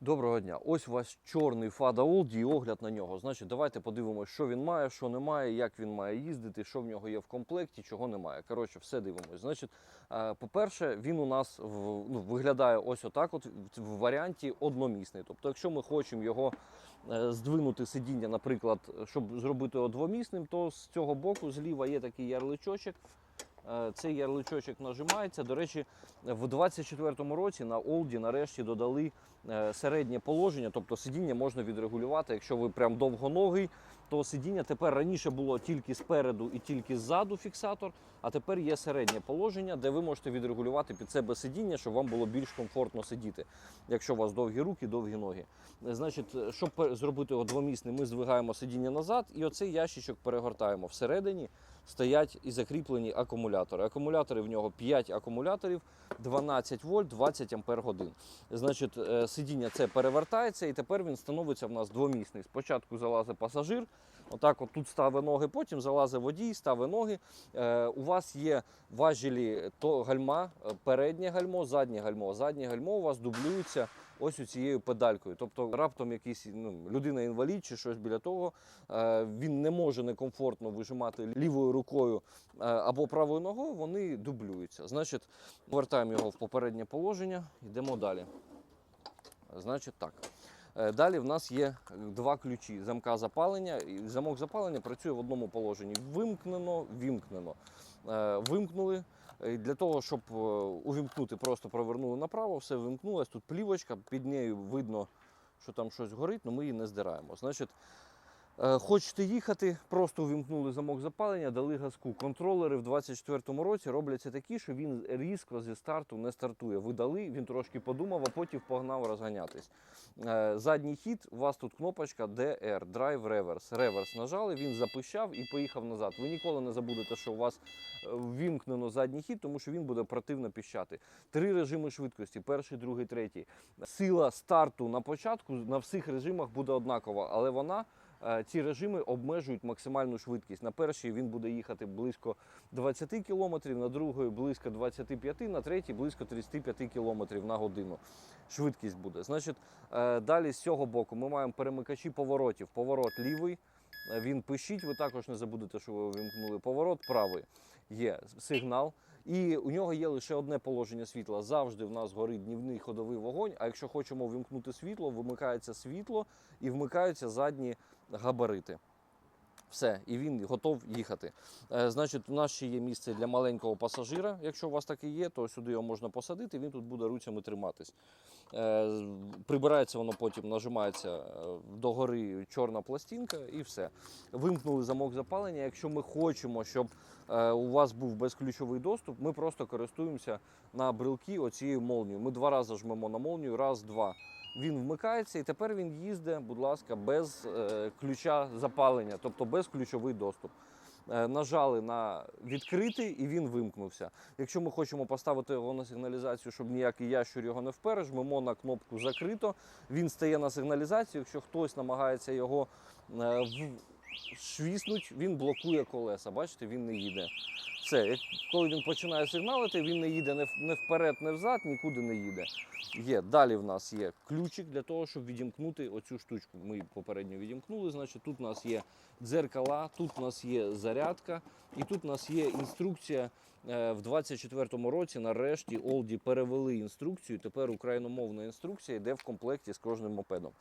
Доброго дня. Ось у вас чорний Фада Олді і огляд на нього. Значить, давайте подивимося, що він має, що не має, як він має їздити, що в нього є в комплекті, чого немає. Коротше, все дивимось. Значить, е, по-перше, він у нас ну, виглядає ось отак, от в- в варіанті одномісний. Тобто, якщо ми хочемо його е, здвинути сидіння, наприклад, щоб зробити його двомісним, то з цього боку зліва є такий ярличочок. Е, Цей ярличочок нажимається. До речі, в 24-му році на Олді нарешті додали е, середнє положення, тобто сидіння можна відрегулювати. Якщо ви прям довгоногий, то сидіння тепер раніше було тільки спереду і тільки ззаду фіксатор, а тепер є середнє положення, де ви можете відрегулювати під себе сидіння, щоб вам було більш комфортно сидіти. Якщо у вас довгі руки, довгі ноги. Значить, щоб зробити його двомісним, ми здвигаємо сидіння назад, і оцей ящичок перегортаємо всередині. Стоять і закріплені акумулятори. Акумулятори в нього 5 акумуляторів, 12 вольт, 20 ампер годин. Значить, е, сидіння це перевертається, і тепер він становиться в нас двомісний. Спочатку залазить пасажир, отак от тут ставить ноги, потім залазить водій, ставить ноги. Е, У вас є важелі то гальма, е, переднє гальмо, заднє гальмо. Заднє гальмо у вас дублюється ось цією педалькою. Тобто раптом якийсь ну, людина інвалід чи щось біля того, е, він не може некомфортно вижимати лівою рукою е, або правою ногою, вони дублюються. Значить, повертаємо його в попереднє положення, йдемо далі. Значить так. Е, Далі в нас є два ключі замка запалення. Замок запалення працює в одному положенні. Вимкнено, вімкнено. Е, Вимкнули. Е, Для того, щоб е, увімкнути, просто провернули направо, все вимкнулось. Тут плівочка, під нею видно, що там щось горить, але ми її не здираємо. Значить, Е, Хочете їхати, просто увімкнули замок запалення, дали газку. Контролери в 24-му році робляться такі, що він різко зі старту не стартує. Ви дали, він трошки подумав, а потім погнав розганятись. Е, Задній хід, у вас тут кнопочка DR, Drive Reverse. Реверс нажали, він запищав і поїхав назад. Ви ніколи не забудете, що у вас е, ввімкнено задній хід, тому що він буде противно піщати. Три режими швидкості: перший, другий, третій. Сила старту на початку на всіх режимах буде однакова, але вона. Е, Ці режими обмежують максимальну швидкість. На першій він буде їхати близько 20 км, на другої близько 25, на третій близько 35 км на годину. Швидкість буде. Значить, е, далі з цього боку ми маємо перемикачі поворотів. Поворот лівий, е, він пишіть, ви також не забудете, що ви увімкнули. Поворот правий є сигнал. І у нього є лише одне положення світла. Завжди в нас горить днівний ходовий вогонь. А якщо хочемо вимкнути світло, вимикається світло і вмикаються задні габарити. Все, і він готов їхати. Е, значить, у нас ще є місце для маленького пасажира. Якщо у вас таке є, то сюди його можна посадити, він тут буде руцями триматись. Е, прибирається воно потім, нажимається е, догори чорна пластинка і все. Вимкнули замок запалення. Якщо ми хочемо, щоб у вас був безключовий доступ, ми просто користуємося на брелки оцією молнією. Ми два рази жмемо на молнію, раз, два. Він вмикається і тепер він їздить, будь ласка, без е, ключа запалення, тобто без ключовий доступ. Е, нажали на відкритий і він вимкнувся. Якщо ми хочемо поставити його на сигналізацію, щоб ніякий ящур його не впере, жмемо на кнопку закрито. Він стає на сигналізацію. Якщо хтось намагається його е, в- швіснуть, він блокує колеса. Бачите, він не їде. Все, коли він починає сигналити, він не їде не вперед, не взад, нікуди не їде. Є. Далі в нас є ключик для того, щоб відімкнути оцю штучку. Ми попередньо відімкнули. Значить, тут у нас є дзеркала, тут у нас є зарядка, і тут у нас є інструкція. Е, В 24-му році нарешті Олді перевели інструкцію. Тепер україномовна інструкція йде в комплекті з кожним мопедом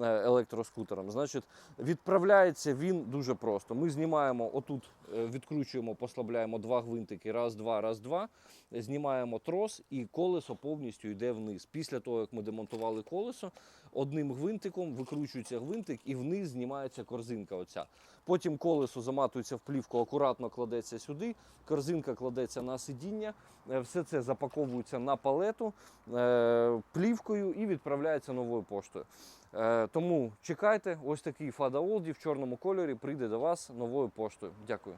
е, електроскутером. Значить, відправляється він дуже просто. Ми знімаємо отут, е, відкручуємо, послабляємо два гвинтики, раз, два, раз, два. Знімаємо трос і колесо повністю йде вниз. Після того, як ми демонтували колесо, одним гвинтиком викручується гвинтик і вниз знімається корзинка. Оця. Потім колесо заматується в плівку, акуратно кладеться сюди, корзинка кладеться на сидіння, е, все це запаковується на палету е, плівкою і відправляється новою поштою. Е, Тому чекайте, ось такий Фада Олді в чорному кольорі прийде до вас новою поштою. Дякую.